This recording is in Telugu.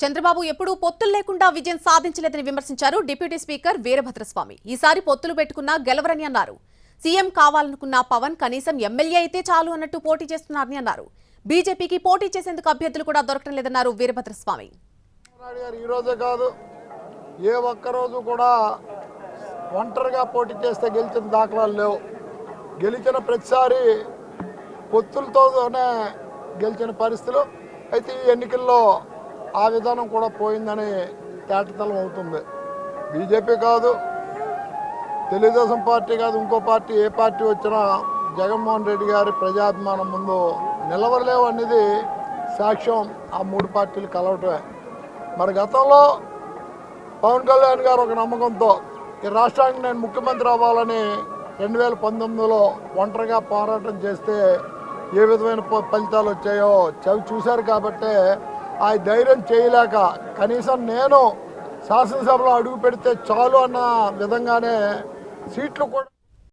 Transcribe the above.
చంద్రబాబు ఎప్పుడూ పొత్తులు లేకుండా విజయం సాధించలేదని విమర్శించారు డిప్యూటీ స్పీకర్ వీరభద్రస్వామి. ఈసారి పొత్తులు పెట్టుకున్నా గెలవరని అన్నారు. సీఎం కావాలనుకున్న పవన్ కనీసం ఎమ్మెల్యే అయితే చాలు అన్నట్టు పోటీ చేస్తున్నారని అన్నారు. బీజేపీకి పోటీ చేసేందుకు అభ్యర్థులు కూడా దొరకడం లేదన్నారు వీరభద్రస్వామి. గారు ఈరోజే కాదు ఏ ఒక్కరోజు కూడా ఒంటరిగా పోటీ చేస్తే గెలిచిన దాఖలాలు లేవు. గెలిచిన ప్రతిసారి పొత్తులతోనే గెలిచిన పరిస్థితులు. అయితే ఈ ఎన్నికల్లో ఆ విధానం కూడా పోయిందని తేటతలం అవుతుంది. బీజేపీ కాదు తెలుగుదేశం పార్టీ కాదు ఇంకో పార్టీ ఏ పార్టీ వచ్చినా జగన్మోహన్ రెడ్డి గారి ప్రజాభిమానం ముందు నిలవలేవు అనేది సాక్ష్యం ఆ మూడు పార్టీలు కలవటమే. మరి గతంలో పవన్ కళ్యాణ్ గారు ఒక నమ్మకంతో ఈ రాష్ట్రానికి నేను ముఖ్యమంత్రి అవ్వాలని రెండు వేల పంతొమ్మిదిలో ఒంటరిగా పోరాటం చేస్తే ఏ విధమైన ఫలితాలు వచ్చాయో చవి చూశారు కాబట్టే ఆ ధైర్యం చేయలేక కనీసం నేను శాసనసభలో అడుగు పెడితే చాలు అన్న విధంగానే సీట్లు కూడా